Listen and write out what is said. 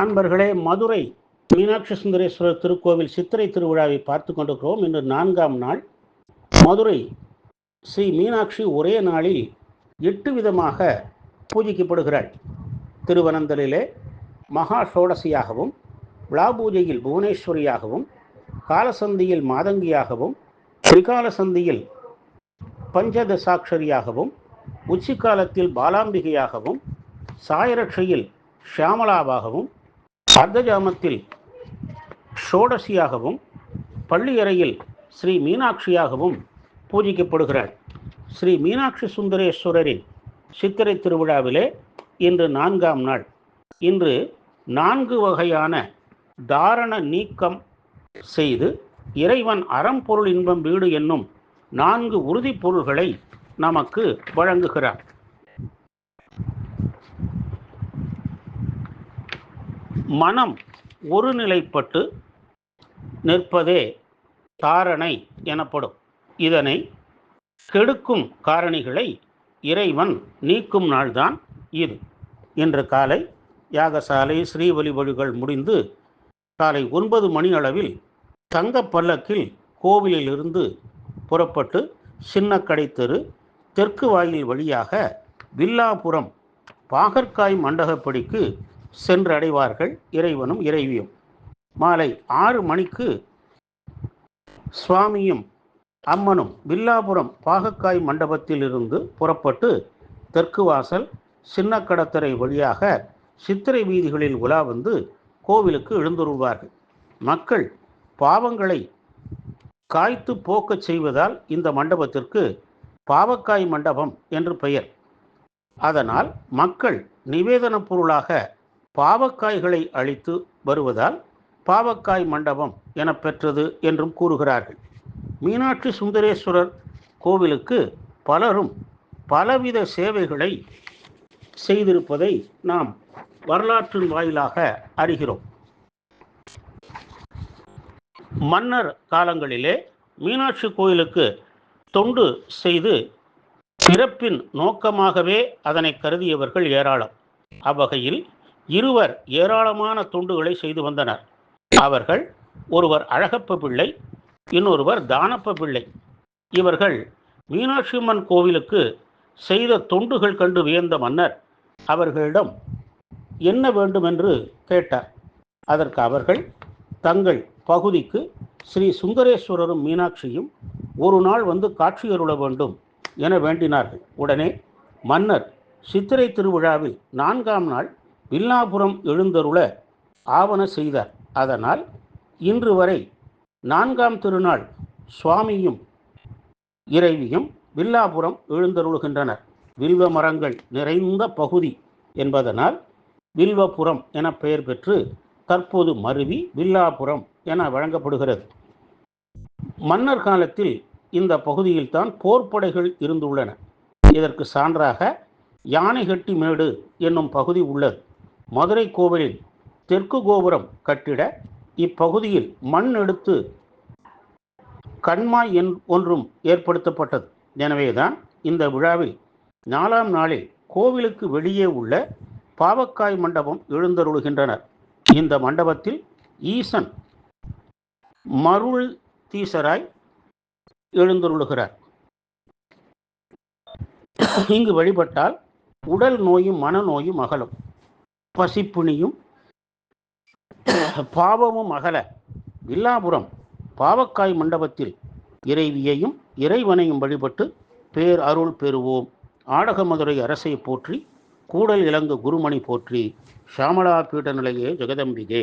அன்பர்களே மதுரை மீனாட்சி சுந்தரேஸ்வரர் திருக்கோவில் சித்திரை திருவிழாவை பார்த்து கொண்டிருக்கிறோம். இன்று நான்காம் நாள். மதுரை ஸ்ரீ மீனாட்சி ஒரே நாளில் எட்டு விதமாக பூஜிக்கப்படுகிறாள். திருவனந்தலிலே மகா சோடசியாகவும் விழா பூஜையில் புவனேஸ்வரியாகவும் காலசந்தியில் மாதங்கியாகவும் திரிகால சந்தியில் பஞ்சதசாட்சரியாகவும் உச்சிக்காலத்தில் பாலாம்பிகையாகவும் சாயரட்சையில் ஷியாமலாவாகவும் அர்த்தஜாமத்தில் ஷோடசியாகவும் பள்ளியறையில் ஸ்ரீ மீனாட்சியாகவும் பூஜிக்கப்படுகிறார். ஸ்ரீ மீனாட்சி சுந்தரேஸ்வரரின் சித்திரை திருவிழாவிலே இன்று நான்காம் நாள். இன்று நான்கு வகையான தாரண நீக்கம் செய்து இறைவன் அறம்பொருள் இன்பம் வீடு என்னும் நான்கு உறுதிப்பொருள்களை நமக்கு வழங்குகிறார். மனம் ஒருநிலைப்பட்டு நிற்பதே தாரணை எனப்படும். இதனை கெடுக்கும் காரணிகளை இறைவன் நீக்கும் நாள்தான் இது. இன்று காலை யாகசாலை ஸ்ரீ வழிபடுகள் முடிந்து காலை ஒன்பது மணி அளவில் தங்க பல்லக்கில் கோவிலிலிருந்து புறப்பட்டு சின்னக்கடை தெரு தெற்கு வாயில் வழியாக வில்லாபுரம் பாகற்காய் மண்டகப்படிக்கு சென்றடைவார்கள் இறைவனும் இறைவியும். மாலை ஆறு மணிக்கு சுவாமியும் அம்மனும் வில்லாபுரம் பாகக்காய் மண்டபத்திலிருந்து புறப்பட்டு தெற்கு வாசல் சின்ன கடற்கரை வழியாக சித்திரை வீதிகளில் உலா வந்து கோவிலுக்கு எழுந்துருவார்கள் மக்கள் பாவங்களை காய்த்து போக்கச் செய்வதால் இந்த மண்டபத்திற்கு பாவக்காய் மண்டபம் என்று பெயர். அதனால் மக்கள் நிவேதன பொருளாக பாவக்காய்களை அழித்து வருவதால் பாவக்காய் மண்டபம் என பெற்றது என்றும் கூறுகிறார்கள். மீனாட்சி சுந்தரேஸ்வரர் கோவிலுக்கு பலரும் பலவித சேவைகளை செய்திருப்பதை நாம் வரலாற்றின் வாயிலாக அறிகிறோம். மன்னர் காலங்களிலே மீனாட்சி கோயிலுக்கு தொண்டு செய்து பிறப்பின் நோக்கமாகவே அதனை கருதியவர்கள் ஏராளம். அவ்வகையில் இருவர் ஏராளமான தொண்டுகளை செய்து வந்தனர். அவர்கள் ஒருவர் அழகப்ப பிள்ளை இன்னொருவர் தானப்ப பிள்ளை. இவர்கள் மீனாட்சி அம்மன் கோவிலுக்கு செய்த தொண்டுகள் கண்டு வியந்த மன்னர் அவர்களிடம் என்ன வேண்டும் என்று கேட்டார். அதற்கு அவர்கள் தங்கள் பகுதிக்கு ஸ்ரீ சுந்தரேஸ்வரரும் மீனாட்சியும் ஒரு நாள் வந்து காட்சியருள வேண்டும் என வேண்டினார்கள். உடனே மன்னர் சித்திரை திருவிழாவில் நான்காம் நாள் வில்லாபுரம் எழுந்தருள ஆவண செய்தார். அதனால் இன்று வரை நான்காம் திருநாள் சுவாமியும் இறைவியும் வில்லாபுரம் எழுந்தருளுகின்றனர். வில்வ மரங்கள் நிறைந்த பகுதி என்பதனால் வில்வபுரம் என பெயர் பெற்று தற்போது மருவி வில்லாபுரம் என வழங்கப்படுகிறது. மன்னர் காலத்தில் இந்த பகுதியில்தான் போர்ப்படைகள் இருந்துள்ளன. இதற்கு சான்றாக யானைகட்டி மேடு என்னும் பகுதி உள்ளது. மதுரை கோவிலில் தெற்கு கோபுரம் கட்டிட இப்பகுதியில் மண் எடுத்து கண்மாய் என் ஒன்றும் ஏற்படுத்தப்பட்டது. எனவேதான் இந்த விழாவில் நாலாம் நாளில் கோவிலுக்கு வெளியே உள்ள பாவக்காய் மண்டபம் எழுந்தருளுகின்றனர். இந்த மண்டபத்தில் ஈசன் மருள் தீசராய் எழுந்தருளுகிறார். இங்கு வழிபட்டால் உடல் நோயும் மனநோயும் அகலும். பசிப்புணியும் பாவமும் அகல. வில்லாபுரம் பாவக்காய் மண்டபத்தில் இறைவியையும் இறைவனையும் வழிபட்டு பேர் அருள் பெறுவோம். ஆடகமதுரை அரசை போற்றி கூடல் இலங்கு குருமணி போற்றி ஷாமலா பீட நிலையே ஜெகதம்பிகே.